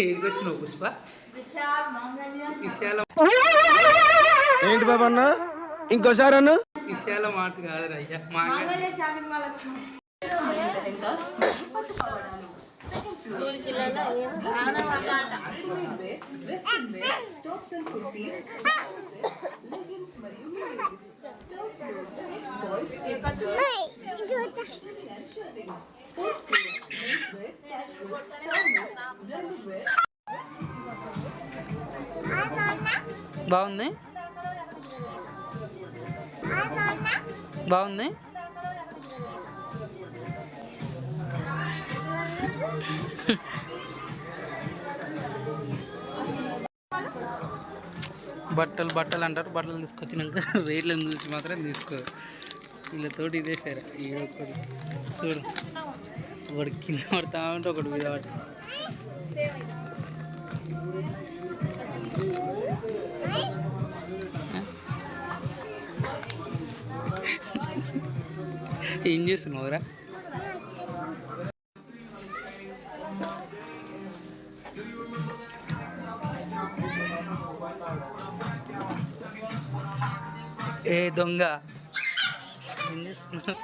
ఏడికి వచ్చినావు పుష్ప విశాల ఏంటి బాబా అన్న ఇంకోసారి అన్న విశాల మాట కాదురా అయ్యా మాంగళ్య బాగుంది? బాగుంది? బట్టలు బట్టలు అంటారు. బట్టలు తీసుకొచ్చినాక రేట్లను చూసి మాత్రం తీసుకో. వీళ్ళతోటి ఇదే సరే ఈ ఒక్కటి చూడు. ఒకటి కింద పడతా ఉంటే ఒకటి మీద పడతా. ఏం చేస్తున్నావురా ఏ దొంగ. ఏం చేస్తున్నావు?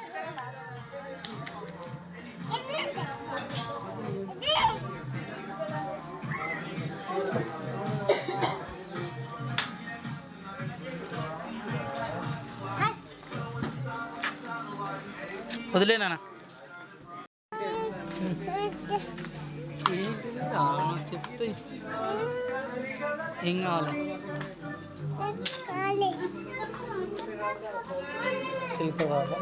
వదిలేనా చెప్తే ఏం కావాలి చిలుక కావాలా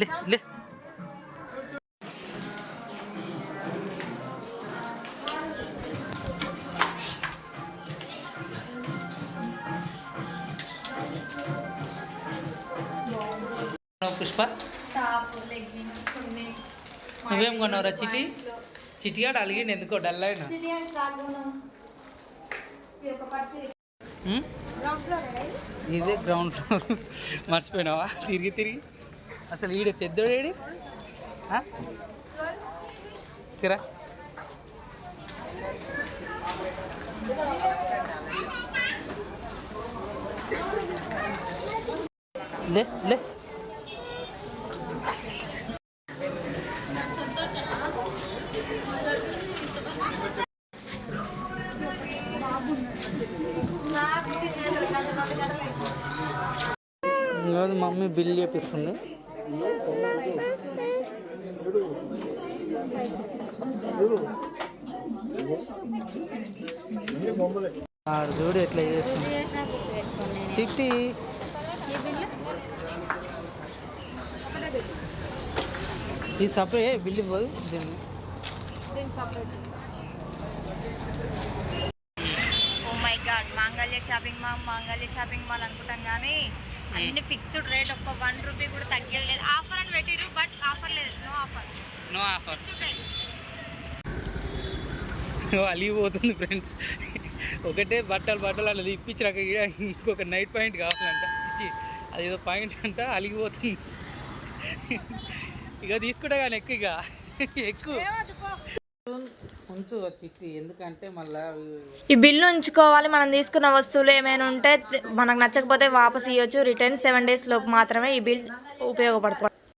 లే లే. పుష్ప నువ్వేం కొన్నావురా చిటి? చిటిగాడు అలిగిండి ఎందుకో డల్ అయినా? ఇదే గ్రౌండ్ ఫ్లోర్ మర్చిపోయినావా? తిరిగి తిరిగి. అసలు ఈడే పెద్దోడేడి కిరా లే లే. ఈరోజు మమ్మీ బిల్ చేపిస్తుంది. ఆడు చూడు ఎట్లా చేస్తుంది చిట్టి. ఈ సపరేట్ బిల్లు పోదు దీన్ని. ఓ my god Mangalya shopping mall Mangalya shopping mall అనుకుంటాం కానీ అన్ని ఫిక్స్డ్ రేట్ ఒక్క వన్ రూపీ కూడా తగ్గేది లేదు ఆఫర్ అని పెట్టిరు బట్ ఆఫర్ లేదు. నో ఆఫర్ నో ఆఫర్ అలిగిపోతుంది ఫ్రెండ్స్ ఒకటే బట్టలు బట్టలు అలా ఇప్పించినాక ఇంకొక నైట్ పాయింట్ కావాలంట. చిచ్చి అదేదో పాయింట్ అంట అలిగిపోతుంది. ఇక తీసుకుంటా కానీ ఎక్కువ ఇక. ఎక్కువ. ఎందుకంటే ఈ బిల్లు ఉంచుకోవాలి మనం తీసుకున్న వస్తువులు ఏమైనా ఉంటే మనకు నచ్చకపోతే వాపస్ ఇవ్వచ్చు రిటర్న్ సెవెన్ డేస్ లోపు మాత్రమే ఈ బిల్ ఉపయోగపడుతుంది.